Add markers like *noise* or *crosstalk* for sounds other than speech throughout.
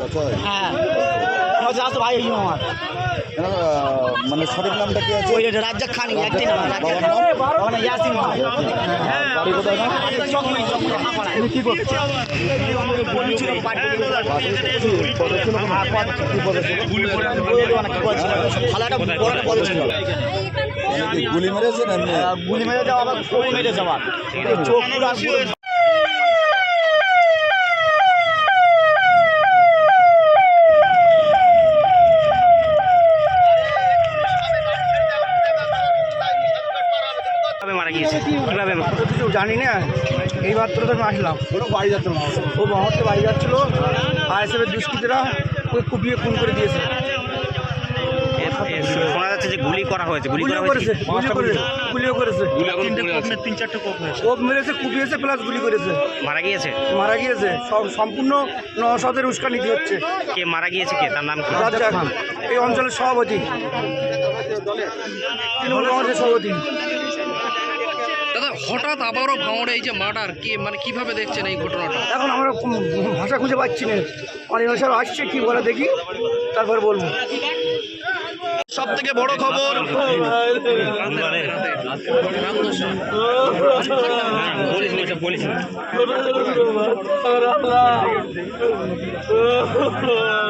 চাচা হ্যাঁ। আমার চাষ ভাই আমার। মানে সঠিক নামটা কি আছে? রাজ্জাক খান একটি নাম ইয়াসিন বাড়ি কোথায় না। কি করতেন বলি পার্টি বলি ছিল। পদে ছিল কোনো? কি পদে ছিল? ওই ওখানে কি ভালো একটা বড় একটা। এমনি কি গুলি গুলি মেরে আবার মেরে যাওয়া চোখ পুরো মারা গিয়েছে কীভাবে কিছু জানি না। এই মাত্র তো আমি আসলাম বাড়ি যাচ্ছিল ও মহত্তে বাড়ি যাচ্ছিল। আর এসে দুষ্কৃতীরা ওই কুপিয়ে খুন করে দিয়েছে। শোনা যাচ্ছে যে গুলি করা হয়েছে। গুলি করা করেছে হয়েছে গুলিও করেছে করেছে। কোপ মেরেছে কুপিয়েছে প্লাস গুলি করেছে। মারা গিয়েছে? মারা গিয়েছে। সব সম্পূর্ণ নশদের উস্কানি দিচ্ছে কে মারা গিয়েছে কে? তার নাম কি? এই অঞ্চলের সভাপতি। তৃণমূল কংগ্রেসের সভাপতি। দাদা হঠাৎ আবারও ভাঙড়ে এই যে মার্ডার কি মানে কীভাবে দেখছেন এই ঘটনাটা? এখন আমরা কোন ভাষা খুঁজে পাচ্ছি না। অনেক সাহেব আসছে কি বলে দেখি তারপরে বলব। সব থেকে বড় খবর বলিস *laughs* *laughs*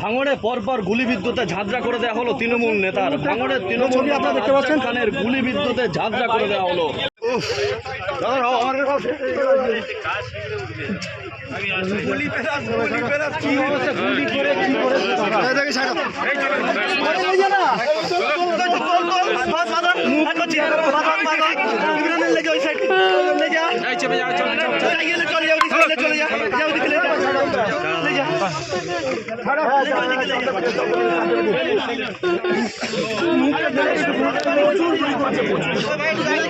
ভাঙড়ে পরপর গুলিবিদ্যুতে ঝাঁঝরা করে দেওয়া হলো তৃণমূল নেতার ভাঙড়ের তৃণমূল নেতা দেখতে পাচ্ছেন খানের গুলিবিদ্যুতে ঝাঁঝরা করে দেওয়া হলো মুখে